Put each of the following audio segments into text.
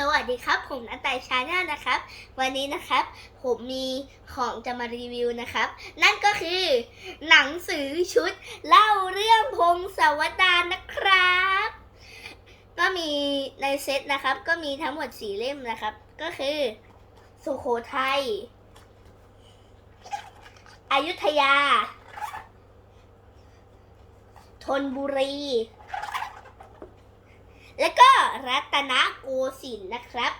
สวัสดีครับ ผมนัตไตชาแนลนะครับ วันนี้นะครับ ผมมีของจะมารีวิวนะครับ นั่นก็คือหนังสือชุดเล่าเรื่องพงศาวดารนะครับ ก็มีในเซตนะครับ ก็มีทั้งหมดสี่เล่มนะครับ ก็คือ สุโขทัยอยุธยา ธนบุรี แล้วก็รัตนโกสินทร์นะครับ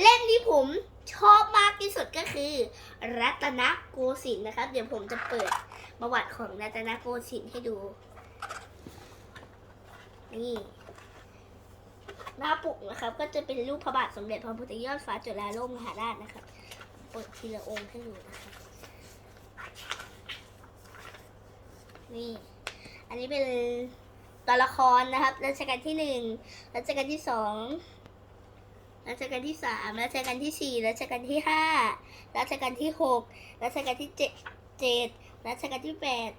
เล่มที่ผมชอบมากที่สุดก็คือ รัตนโกสินทร์นะครับ เดี๋ยวผมจะเปิดประวัติของรัตนโกสินทร์ให้ดู นี่หน้าปกนะครับ ก็จะเป็นรูปพระบาทสมเด็จพระพุทธยอดฟ้าจุฬาโลกมหาราชนะครับเปิดทีละองค์ให้ดูนะครับนี่ อันนี้เป็น ตัวละครนะครับรัชกาลที่หนึ่งรัชกาลที่สองรัชกาลที่สามรัชกาลที่สี่รัชกาลที่ห้ารัชกาลที่หกรัชกาลที่เจ็ดเจ็ดรัชกาลที่แปด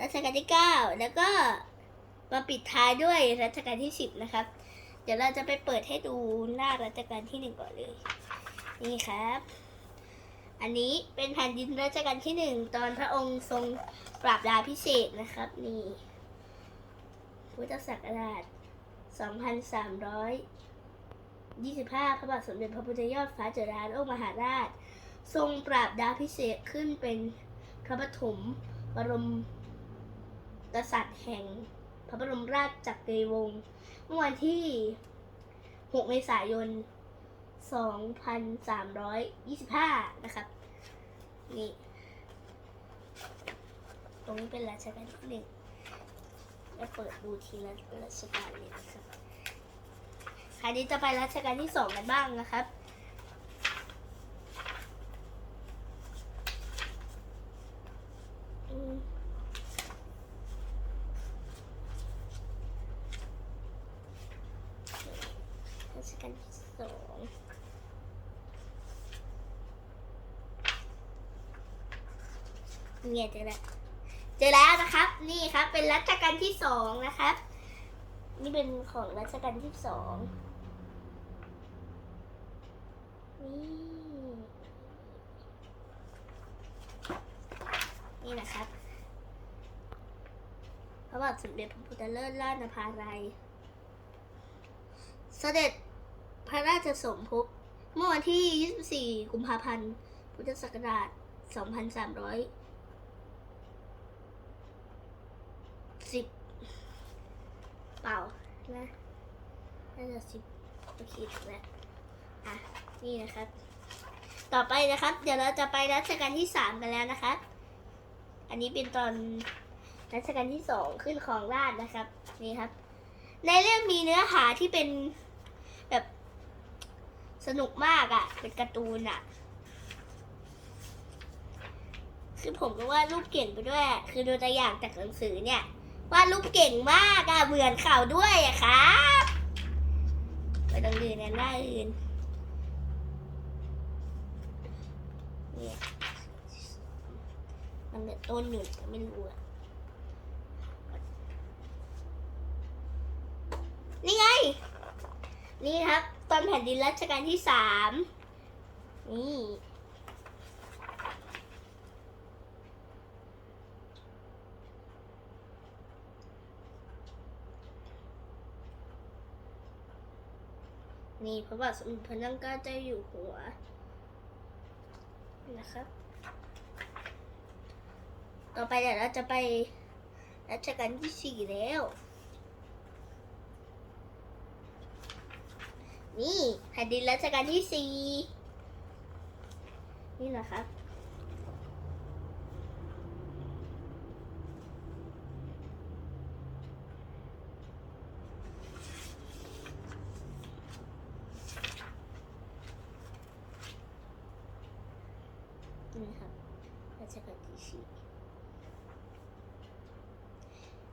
รัชกาลที่เก้าแล้วก็มาปิดท้ายด้วยรัชกาลที่สิบนะครับ เดี๋ยวเราจะไปเปิดให้ดูหน้ารัชกาลที่หนึ่งก่อนเลย นี่ครับ อันนี้เป็นแผ่นดินรัชกาลที่หนึ่งตอนพระองค์ทรงปราบดาพิเศษนะครับนี่ พุทธศักราช 2325 พระบาทสมเด็จพระพุทธยอดฟ้าจุฬาโลกมหาราช ทรงปราบดาพิเศษขึ้นเป็นพระปฐมบรมกษัตริย์แห่งพระบรมราชจักรีวงศ์เมื่อวันที่ 6 เมษายน 2325 นะครับ นี่ ตรงนี้เป็นรัชกาลที่หนึ่ง จะเปิดดูทีละรัชกาลเลยนะครับคราวนี้จะไปรัชกาลที่สองกันบ้างนะครับรัชกาลที่สองเนี่ยเจอแล้วเจอแล้วนะครับ นี่ครับ เป็นรัชกาลที่สองนะครับ นี่เป็นของรัชกาลที่สองนี่นี่นะครับพระบาทสมเด็จพระพุทธเลิศราชนภาลัยเสด็จพระราชสมภพเมื่อวันที่ 24 กุมภาพันธ์ พุทธศักราช 2300 สิบเปล่านะน่าจะสิบโอเคถูกแล้วอะนี่นะครับ ต่อไปนะครับ เดี๋ยวเราจะไปรัชกาลที่สามกันแล้วนะครับ อันนี้เป็นตอนรัชกาลที่สองขึ้นของราชนะครับ นี่ครับ ในเรื่องมีเนื้อหาที่เป็นแบบสนุกมากอะ่ะ เป็นการ์ตูนอะ่ะ คือผมก็ว่ารูปเก่งไปด้วย คือดูตัวอย่างจากหนังสือเนี่ย วาดรูปเก่งมากอะเหมือนเขาด้วยอะครับไปตรงอื่นกันหน้าอื่นเนี่ยมันเหมือนต้นอยู่แต่ไม่รู้อะนี่ไง นี่ครับ ตอนแผ่นดินรัชกาลที่สามนี่ นี่พระบาทสมเด็จพระนั่งเกล้าเจ้าอยู่หัวนะครับ ต่อไปเดี๋ยวเราจะไปรัชกาลที่สี่แล้ว นี่แผ่นดินรัชกาลที่สี่นี่นะครับ นี่ครับรั ชกาลที่สี่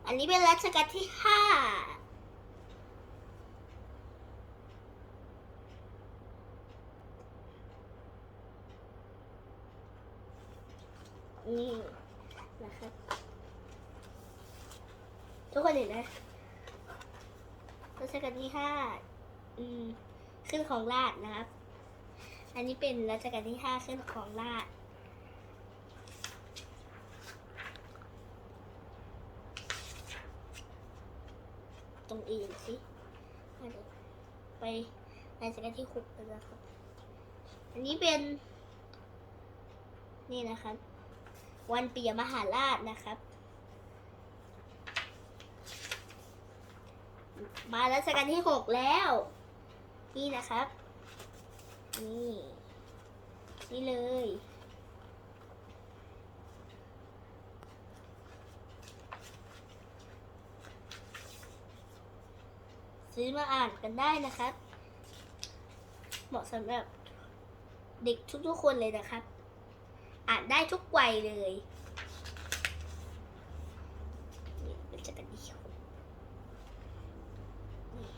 อันนี้เป็นรัชกาลที่ห้านี่นะครับทุกคนเห็นไหมรัชกาลที่ห้าอืมขึ้นของราชนะครับ อันนี้เป็นรัชกาลที่ห้าขึ้นของราช ตรงอื่นสิไปรัชกาลที่หกกันนะครับ อันนี้เป็น นี่นะครับ วันปียมหาราชนะครับ มารัชกาลที่หกแล้ว นี่นะครับ นี่ นี่เลย ซื้อมาอ่านกันได้นะครับ เหมาะสำหรับเด็กทุกๆคนเลยนะครับ อ่านได้ทุกวัยเลยนี่เป็นจักรดีหกนี่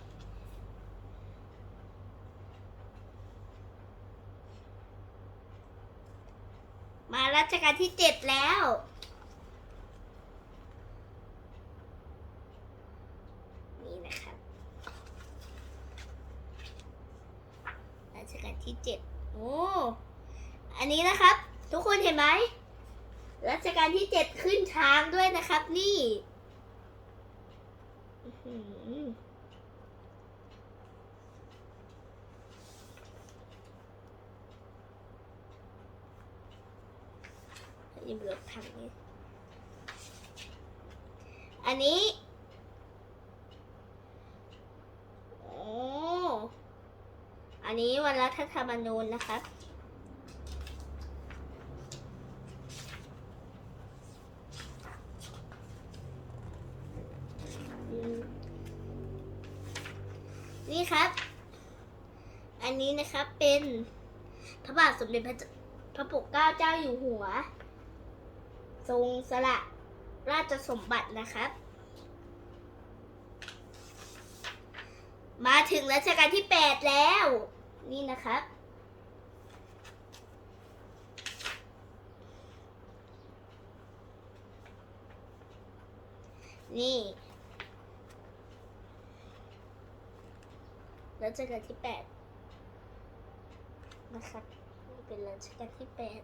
มารัชกาลที่เจ็ดแล้ว นี่นะครับ รัชกาล ที่เจ็ดโอ้อันนี้นะครับ ทุกคนเห็นไหมรัชกาลที่เจ็ดขึ้นช้างด้วยนะครับนี่อื้อหือยังรถถังนี่อันนี้ โอ้ อันนี้ วนรัฐธรรมนูญนะครับอืมนี่ครับ อันนี้นะครับเป็นพระบาทสมเด็จพระพระปกเกล้าเจ้าอยู่หัว ทรงสละราชสมบัตินะครับ มาถึงรัชกาลที่แปดแล้ว นี่นะครับ นี่ รัชกาลที่แปดนะครับนี่เป็นรัชกาลที่แปด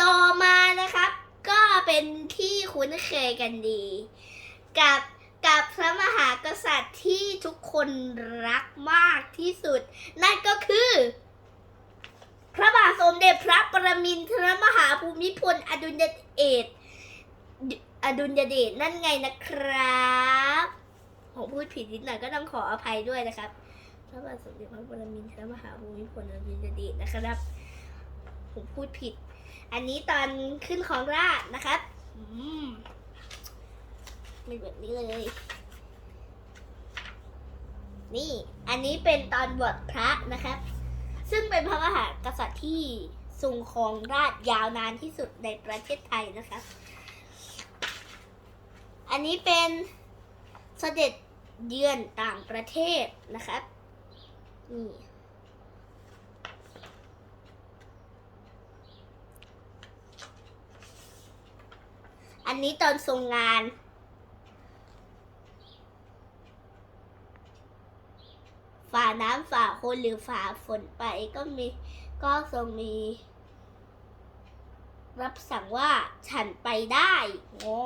ต่อมานะครับ ก็เป็นที่คุ้นเคยกันดี กับ พระมหากษัตริย์ที่ทุกคนรักมากที่สุด นั่นก็คือ พระบาทสมเด็จพระประมินทรมหาภูมิพลอดุลยเดชอดุลยเดชนั่นไงนะครับผมพูดผิดนิดหน่อยก็ต้องขออภัยด้วยนะครับ พระบาทสมเด็จพระปรมินทรมหาภูมิพลอดุลยเดชนะครับ ผมพูดผิด อันนี้ตอนขึ้นของราชนะครับ อืมเป็นแบบนี้เลย นี่ อันนี้เป็นตอนบวชพระนะครับ ซึ่งเป็นพระมหากษัตริย์ที่ทรงครองราชยาวนานที่สุดในประเทศไทยนะครับ อันนี้เป็นเสด็จเยือนต่างประเทศนะครับ นี่อันนี้ตอนทรงงานาน้ำฝ่าคนหรือฝ่าฝนไปก็มีก็ทรงมี รับสั่งว่าฉันไปได้โอ้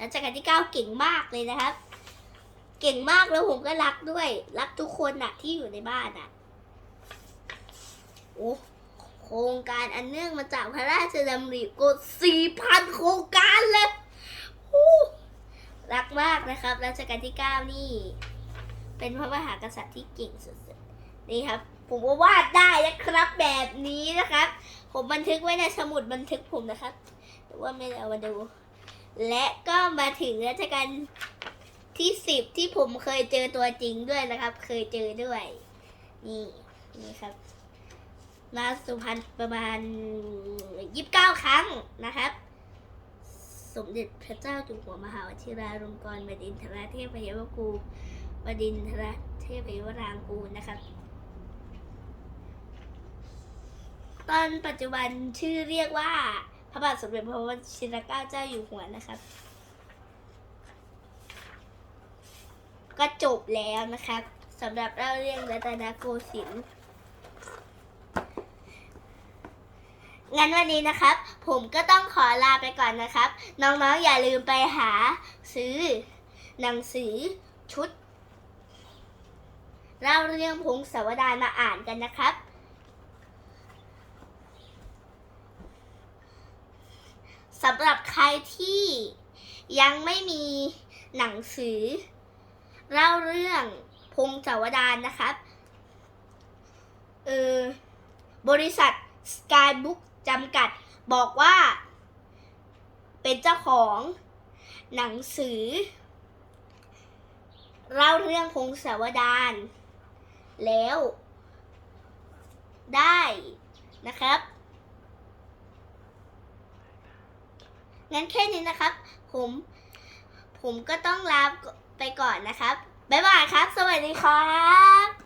รัชกาลที่เก้าเก่งมากเลยนะครับ เก่งมากแล้วผมก็รักด้วย รักทุกคนนะที่อยู่ในบ้านน่ะโอ้โครงการอันเนื่องมาจากพระราชดำริกว่าสี่พันโครงการเลยรักมากนะครับรัชกาลที่เก้านี่ เป็นพระมหากษัตริย์ที่เก่งสุดๆ นี่ครับ ผมว่าวาดได้นะครับแบบนี้นะครับ ผมบันทึกไว้ในสมุดบันทึกผมนะครับ แต่ว่าไม่ได้เอามาดู และก็มาถึงรัชกาลที่สิบที่ผมเคยเจอตัวจริงด้วยนะครับ เคยเจอด้วย นี่นี่ครับมาสุพรรณประมาณยี่สิบเก้าครั้งนะครับ สมเด็จพระเจ้าอยู่หัวมหาวชิราลงกรณ์บดินทราเทพยวกู บดินทรเทพยวรางกูลนะครับ ตอนปัจจุบันชื่อเรียกว่า พระบาทสมเด็จพระวชิรเกล้าเจ้าอยู่หัวนะครับ ก็จบแล้วนะครับสำหรับเล่าเรื่องรัตนโกสินทร์งั้นวันนี้นะครับ ผมก็ต้องขอลาไปก่อนนะครับ น้องๆอย่าลืมไปหาซื้อหนังสือชุด เล่าเรื่องพงศาวดารมาอ่านกันนะครับ สำหรับใครที่ยังไม่มีหนังสือ เล่าเรื่องพงศาวดารนะครับเออบริษัท Skybook จำกัดบอกว่า เป็นเจ้าของหนังสือ เล่าเรื่องพงศาวดาร แล้ว ได้นะครับ งั้นแค่นี้นะครับ ผม ผมก็ต้องลาไปก่อนนะครับ บ๊ายบายครับ สวัสดีครับ